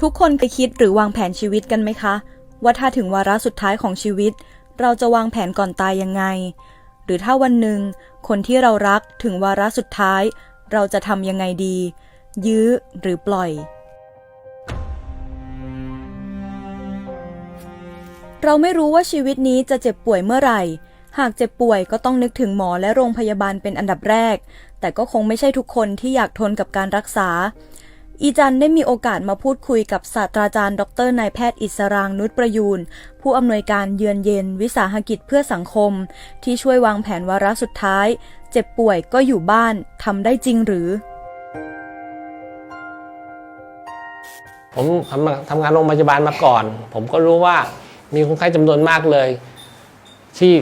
ทุกคนเคยคิดหรือวางแผนชีวิตกันไหมคะ ว่าถ้าถึงวาระสุดท้ายของชีวิต เราจะวางแผนก่อนตายยังไง หรือถ้าวันหนึ่ง คนที่เรารักถึงวาระสุดท้าย เราจะทำยังไงดี ยื้อหรือปล่อย เราไม่รู้ว่าชีวิตนี้จะเจ็บป่วยเมื่อไหร่ หากเจ็บป่วยก็ต้องนึกถึงหมอและโรงพยาบาลเป็นอันดับแรก แต่ก็คงไม่ใช่ทุกคนที่อยากทนกับการรักษา อีจันได้มีโอกาสมาพูดคุยกับศาสตราจารย์ ดรนายแพทย์อิสรางนุชประยูน ผู้อำนวยการเยือนเย็น วิสาหกิจเพื่อสังคม ที่ช่วยวางแผนวาระสุดท้าย เจ็บป่วยก็อยู่บ้านทำได้จริงหรือ ผมทำทำงานโรงพยาบาลมาก่อน ผมก็รู้ว่ามีคนไข้จำนวนมากเลย ที่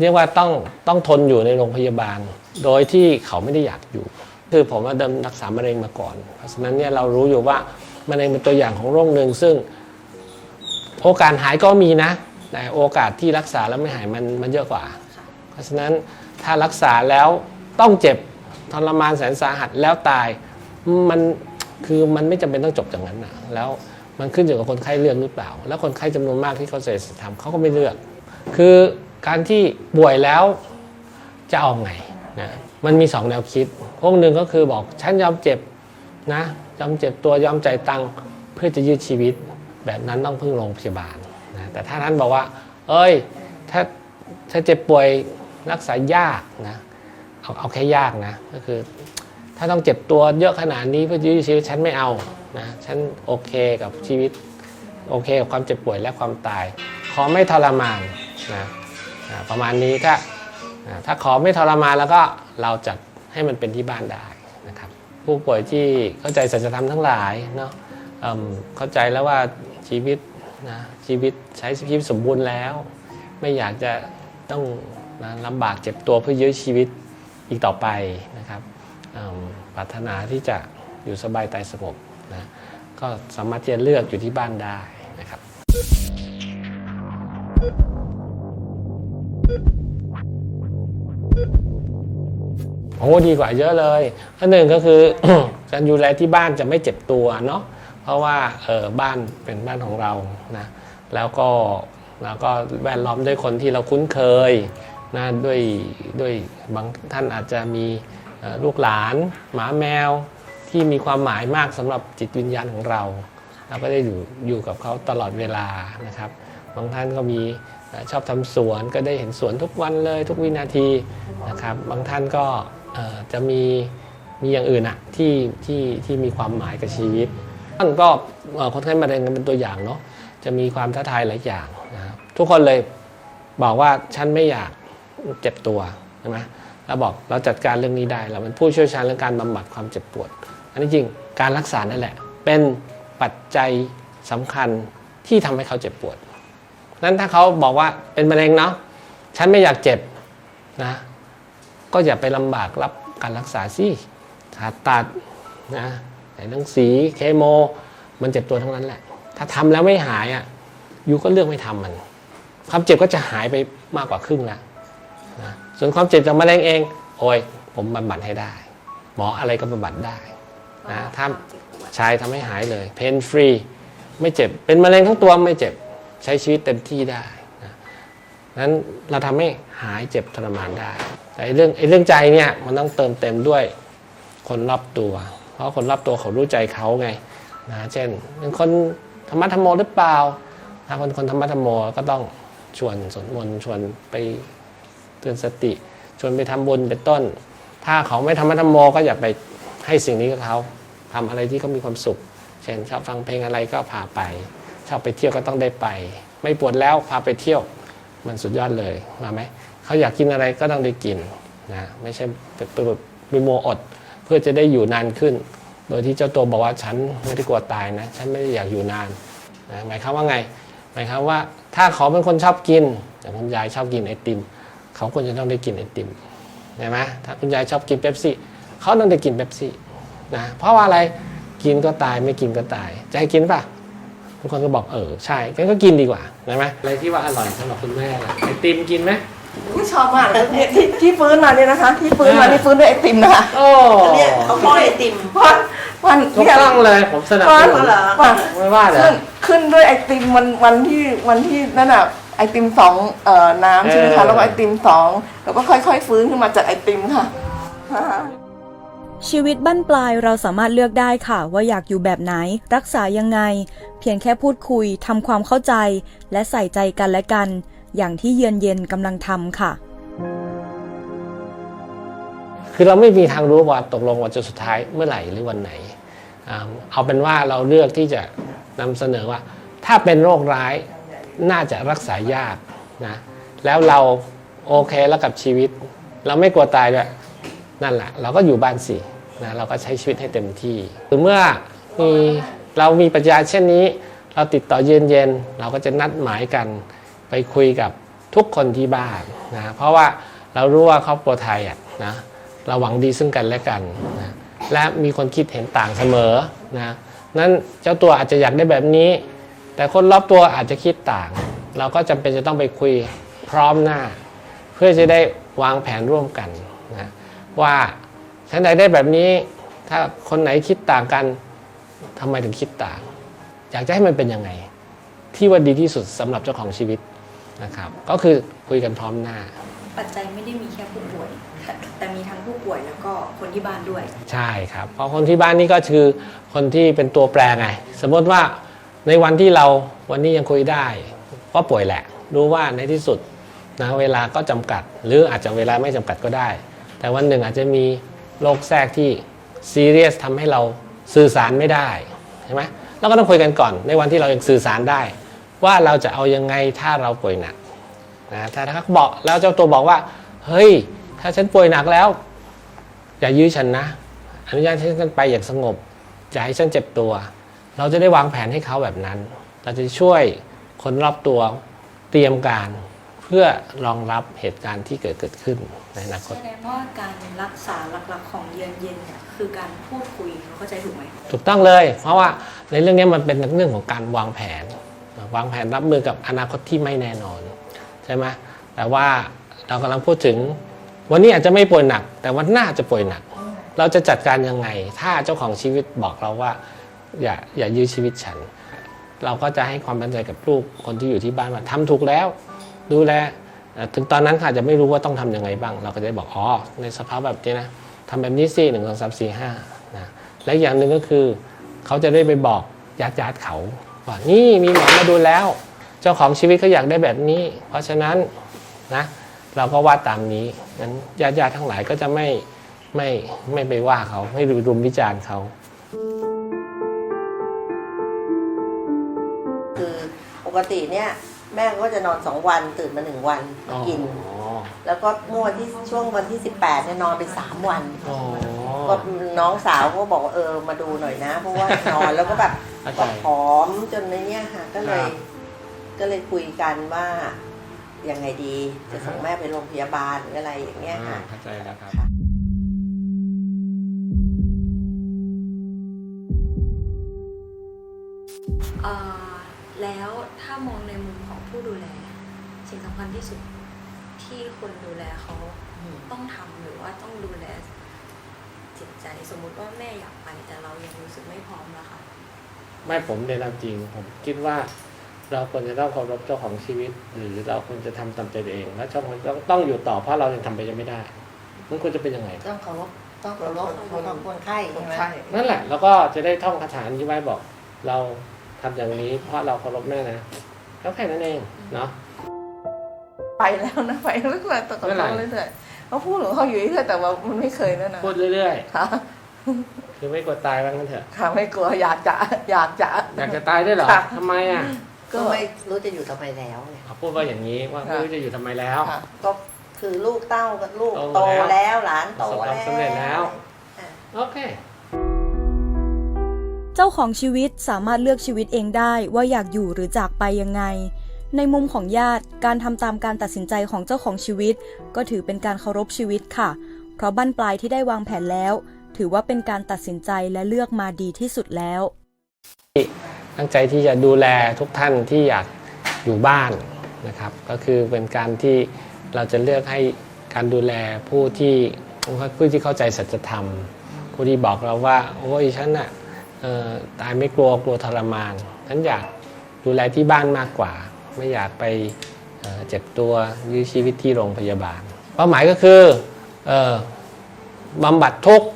เรียกว่าต้องต้องทนอยู่ในโรงพยาบาล โดยที่เขาไม่ได้อยากอยู่ คือผมว่าเดิมรักษามะเร็งมาก่อน เพราะฉะนั้นเนี่ยเรารู้อยู่ว่ามะเร็งเป็นตัวอย่างของโรคหนึ่งซึ่งโอกาสหายก็มีนะ แต่โอกาสที่รักษาแล้วไม่หายมันมันเยอะกว่า เพราะฉะนั้นถ้ารักษาแล้วต้องเจ็บทรมานแสนสาหัสแล้วตายมันคือมันไม่จำเป็นต้องจบอย่างนั้นนะแล้วมันขึ้นอยู่กับคนไข้เลือกหรือเปล่า แล้วคนไข้จำนวนมากที่เขาเสียสติธรรมเขาก็ไม่เลือก คือการที่ป่วยแล้วจะเอาไงนะ มันมีสองแนวคิดพวกหนึ่งก็คือบอกฉันยอมเจ็บนะยอมเจ็บตัวยอมใจตังเพื่อจะยืดชีวิต แบบนั้นต้องพึ่งโรงพยาบาลนะแต่ถ้าท่านบอกว่า เอ้ยถ้าถ้าเจ็บป่วยรักษายากนะเอาเอาแค่ยากนะก็คือ ถ้าต้องเจ็บตัวเยอะขนาดนี้เพื่อยืดชีวิตฉันไม่เอานะฉันโอเคกับชีวิตโอเคกับความเจ็บป่วยและความตาย ขอไม่ทรมานนะอ่าประมาณนี้ถ้า ถ้าขอไม่ทรมานแล้วก็เราจัดให้มันเป็นที่บ้านได้นะครับ ผู้ป่วยที่เข้าใจสัจธรรมทั้งหลายเนาะเเข้าใจแล้วว่าชีวิตนะชีวิตใช้ชีวิตสมบูรณ์แล้ว ไม่อยากจะต้องนะลำบากเจ็บตัวเพื่อยื้อชีวิตอีกต่อไปนะครับปรารถนาที่จะอยู่สบายตายสงบนะก็สามารถที่จะเลือกอยู่ที่บ้านได้นะครับ โอ้ดีกว่าเยอะเลยอันหนึ่งก็คือการดูแลที่บ้านจะไม่เจ็บตัวเนาะเพราะว่าเออบ้านเป็นบ้านของเรานะแล้วก็แล้วก็แวดล้อมด้วยคนที่เราคุ้นเคยนะด้วยด้วยบางท่านอาจจะมีลูกหลาน หมาแมวที่มีความหมายมากสำหรับจิตวิญญาณของเราเราก็ได้อยู่อยู่กับเขาตลอดเวลานะครับบางท่านก็มีชอบทำสวนก็ได้เห็นสวนทุกวันเลยทุกวินาทีนะครับ บางท่านก็ จะมีมีอย่างอื่นอะที่ที่ที่มีความหมายกับชีวิตท่านก็คนไข้มะเร็งกันเป็นตัวอย่างเนาะจะมีความท้าทายหลายอย่างนะครับทุกคนเลยบอกว่าฉันไม่อยากเจ็บตัวใช่ไหมแล้วบอกเราจัดการเรื่องนี้ได้ เราเป็นผู้เชี่ยวชาญเรื่องการบำบัดความเจ็บปวด อันนี้จริงการรักษานั่นแหละ เป็นปัจจัยสำคัญที่ทำให้เขาเจ็บปวดนั้นถ้าเขาบอกว่าเป็นมะเร็งเนาะฉันไม่อยากเจ็บนะ ก็อย่าไปลำบากรับการรักษาสิผ่าตัดนะแต่เรื่องสีเคโมมันเจ็บตัวทั้งนั้นแหละ ถ้าทำแล้วไม่หายอะยูก็เลือกไม่ทำมัน ความเจ็บก็จะหายไปมากกว่าครึ่งแล้วนะส่วนความเจ็บจากมะเร็งเอง โอ้ยผมบำบัดให้ได้ หมออะไรก็บำบัดได้นะถ้าใช้ทำให้หายเลยเพนฟรีไม่เจ็บ เป็นมะเร็งทั้งตัวไม่เจ็บใช้ชีวิตเต็มที่ได้นะนั้นเราทำให้หายเจ็บทรมานได้ แต่ไอเรื่องไอ้เรื่องใจเนี่ยมันต้องเติมเต็มด้วยคนรอบตัว เพราะคนรอบตัวเขารู้ใจเขาไงนะเช่นเป็นคนธรรมะธรรมโมหรือเปล่าถ้าคนคนธรรมะธรรมโมก็ต้องชวนสวดมนต์ชวนไปเตือนสติ ชวนไปทำบุญเป็นต้น ถ้าเขาไม่ธรรมะธรรมโมก็อย่าไปให้สิ่งนี้กับเขาทำอะไรที่เขามีความสุข เช่นชอบฟังเพลงอะไรก็พาไป ชอบไปเที่ยวก็ต้องได้ไป ไม่ปวดแล้วพาไปเที่ยว มันสุดยอดเลยมาไหม เขาอยากกินอะไรก็ต้องได้กินนะไม่ใช่ไปไปไปโมอด เพื่อจะได้อยู่นานขึ้น โดยที่เจ้าตัวบอกว่าฉันไม่ได้กลัวตายนะ ฉันไม่ได้อยากอยู่นานนะหมายความว่าไง หมายความว่าถ้าเขาเป็นคนชอบกินอย่างคุณยายชอบกินไอติม เขาควรจะต้องได้กินไอติมใช่ไหมถ้าคุณยายชอบกินเป๊ปซี่เขาต้องได้กินเป๊ปซี่นะเพราะว่าอะไรกินก็ตายไม่กินก็ตาย จะให้กินป่ะทุกคนก็บอกเออใช่งั้นก็กินดีกว่าใช่ไหมอะไรที่ว่าอร่อยสำหรับคุณแม่ล่ะไอติมกินไหม อุ๊ยชอบมากเลยเนี่ยที่ที่ฟื้นมาเนี่ยนะคะ ที่ฟื้นมานี่ฟื้นด้วยไอติมนะคะโอ้เนี่ยเขาป้อนไอติมวันวันถูกเนี่ย ต้องเลยผมสนับสวันนุนวันไม่ว่าเลย ขึ้นขึ้นด้วยไอติมวันวันที่วันที่นั่นอะไอติมสองเอ่อน้ำใช่ไหมเอคะอ แล้วก็ไอติมสองแล้วก็ค่อย ๆ ฟื้นขึ้นมาจากไอติมค่ะ ชีวิตบั้นปลายเราสามารถเลือกได้ค่ะ ว่าอยากอยู่แบบไหน รักษายังไง เพียงแค่พูดคุยทำความเข้าใจ และใส่ใจกันและกัน อย่างที่เยือนเย็นกำลังทำค่ะ คือเราไม่มีทางรู้ว่าตกลงวันจะสุดท้ายเมื่อไหร่หรือวันไหน เอาเป็นว่าเราเลือกที่จะนำเสนอว่า ถ้าเป็นโรคร้ายน่าจะรักษายากนะแล้วเราโอเคแล้วกับชีวิต เราไม่กลัวตายด้วยนั่นแหละเราก็อยู่บ้านสินะเราก็ใช้ชีวิตให้เต็มที่หรือเมื่อมีเรามีปัญญาเช่นนี้ เราติดต่อเย็นๆเราก็จะนัดหมายกัน ไปคุยกับทุกคนที่บ้านนะเพราะว่าเรารู้ว่าครอบครัวไทยอะนะเราหวังดีซึ่งกันและกันนะและมีคนคิดเห็นต่างเสมอนะนั้นเจ้าตัวอาจจะอยากได้แบบนี้ แต่คนรอบตัวอาจจะคิดต่าง เราก็จำเป็นจะต้องไปคุยพร้อมหน้า เพื่อจะได้วางแผนร่วมกันนะว่าฉันอยากได้แบบนี้ ถ้าคนไหนคิดต่างกันทำไมถึงคิดต่าง อยากจะให้มันเป็นยังไง ที่ว่าดีที่สุดสำหรับเจ้าของชีวิต นะครับ ก็คือคุยกันพร้อมหน้า ปัจจัยไม่ได้มีแค่ผู้ป่วยแต่แต่มีทั้งผู้ป่วยแล้วก็คนที่บ้านด้วย ใช่ครับ เพราะคนที่บ้านนี่ก็คือคนที่เป็นตัวแปรไง สมมติว่าในวันที่เราวันนี้ยังคุยได้ ก็ป่วยแหละ รู้ว่าในที่สุดนะเวลาก็จำกัด หรืออาจจะเวลาไม่จำกัดก็ได้ แต่วันหนึ่งอาจจะมีโรคแทรกที่ซีเรียสทำให้เราสื่อสารไม่ได้ใช่ไหมเราก็ต้องคุยกันก่อนในวันที่เรายังสื่อสารได้ ว่าเราจะเอายังไงถ้าเราป่วยหนักนะถ้าเขาบอกแล้วเจ้าตัวบอกว่า เฮ้ย ถ้าฉันป่วยหนักแล้ว อย่ายื้อฉันนะ อนุญาตให้ฉันไปอย่างสงบอย่าให้ฉันเจ็บตัว เราจะได้วางแผนให้เขาแบบนั้น เราจะช่วยคนรอบตัวเตรียมการเพื่อรองรับเหตุการณ์ที่เกิดเกิดขึ้นในอนาคตแสดงว่าการรักษาหลักๆของเยือนเย็นเนี่ยคือการพูดคุยเราเข้าใจถูกไหมถูกต้องเลย เพราะว่าในเรื่องนี้มันเป็นเรื่องของการวางแผน วางแผนรับมือกับอนาคตที่ไม่แน่นอนใช่ไหมแต่ว่าเรากำลังพูดถึง วันนี้อาจจะไม่ป่วยหนัก แต่วันหน้าจะป่วยหนัก เราจะจัดการยังไง ถ้าเจ้าของชีวิตบอกเราว่า อย่าอย่ายื้อชีวิตฉัน เราก็จะให้ความมั่นใจกับลูกคนที่อยู่ที่บ้านว่าทำถูกแล้ว ดูแลถึงตอนนั้นค่ะจะไม่รู้ว่าต้องทำยังไงบ้าง เราก็จะบอกอ๋อในสภาพแบบนี้นะทำแบบนี้สิหนึ่งสองสามสี่ห้านะและอย่างหนึ่งก็คือ เขาจะได้ไปบอกญาติญาติเขา ว่านี่มีหมอมาดูแล้ว เจ้าของชีวิตเขาอยากได้แบบนี้ เพราะฉะนั้นนะเราก็ว่าตามนี้งั้นญาติญาติๆทั้งหลายก็จะไม่ไม่ไม่ไปว่าเขาไม่รุมวิจารณ์เขาคือปกติเนี่ย แม่ก็จะนอนสองวันตื่นมาหนึ่งวันกิน แล้วก็เมื่อวันที่ช่วงวันที่ 18เนี่ยนอนไปสามวันอ๋อก็น้องสาวก็บอกว่าเออมาดูหน่อยนะ เพราะว่านอนแล้วก็แบบเข้าใจก็ผอมจนในเนี้ยค่ะก็เลยครับก็เลยคุยกันว่ายังไงดีจะส่งแม่ไปโรงพยาบาลหรืออะไรอย่างเงี้ยอ่าค่ะเข้าใจแล้วครับเอ่อ แล้วถ้ามองในมุมของผู้ดูแล สิ่งสำคัญที่สุดที่คนดูแลเขาอืมต้องทำหรือว่าต้องดูแลจิตใจ สมมุติว่าแม่อยากไป แต่เรายังรู้สึกไม่พร้อมแล้วค่ะไม่ผมในนามจริงผมคิดว่า เราควรจะต้องเคารพเจ้าของชีวิต หรือเราควรจะทำตามใจตัวเอง และเจ้าของต้องต้องอยู่ต่อเพราะเรายังทำไปยังไม่ได้มันควรจะเป็นยังไงต้องเคารพต้องเคารพเคารพคนไข้คใช่นไหมไข้นั่นแหละ แล้วก็จะได้ท่องคาถาที่ไว้บอก เรา ทำอย่างนี้เพราะเราเคารพแม่นะก็แค่นั้นเองเนาะไปแล้วนะไปเรื่อยๆตะโกนเมื่อไหร่เรื่อยๆเขาพูดของเขาอยู่เรื่อยๆแต่ว่ามันไม่เคยนั่นนะพูดเรื่อยค่ะๆคือไม่กลัวตายว่างั้นเถอะค่ะไม่กลัวอยากจะอยากจะอยากจะตายด้วยเหรอค่ะทำไมอะก็ไม่รู้จะอยู่ทำไมแล้วไงเขาพูดว่าอย่างนี้ว่าไม่รู้จะอยู่ทำไมแล้วค่ะก็คือลูกเต้ากับลูกโตโตแล้วแล้วหลานโตประสบความแล้วสำเร็จแล้วอะโอเค เจ้าของชีวิตสามารถเลือกชีวิตเองได้ว่าอยากอยู่หรือจากไปยังไง ในมุมของญาติการทำตามการตัดสินใจของเจ้าของชีวิต ก็ถือเป็นการเคารพชีวิตค่ะ เพราะบั้นปลายที่ได้วางแผนแล้ว ถือว่าเป็นการตัดสินใจและเลือกมาดีที่สุดแล้ว ตั้งใจที่จะดูแลทุกท่านที่อยากอยู่บ้านนะครับ ก็คือเป็นการที่เราจะเลือกให้การดูแลผู้ที่ผู้ที่เข้าใจสัจธรรม ผู้ที่บอกเราว่า โอ้ยฉันน่ะเอ่อ ตายไม่กลัวกลัวทรมานฉันอยากดูแลที่บ้านมากกว่า ไม่อยากไปเอ่อเจ็บตัวยื้อชีวิตที่โรงพยาบาลเป้าหมายก็คือเอ่อบำบัดทุกข์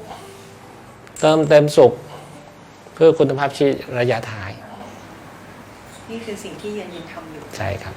เติมเต็มสุข เพื่อคุณภาพชีวิตระยะท้าย นี่คือสิ่งที่ยืนยืนทำอยู่ ใช่ครับ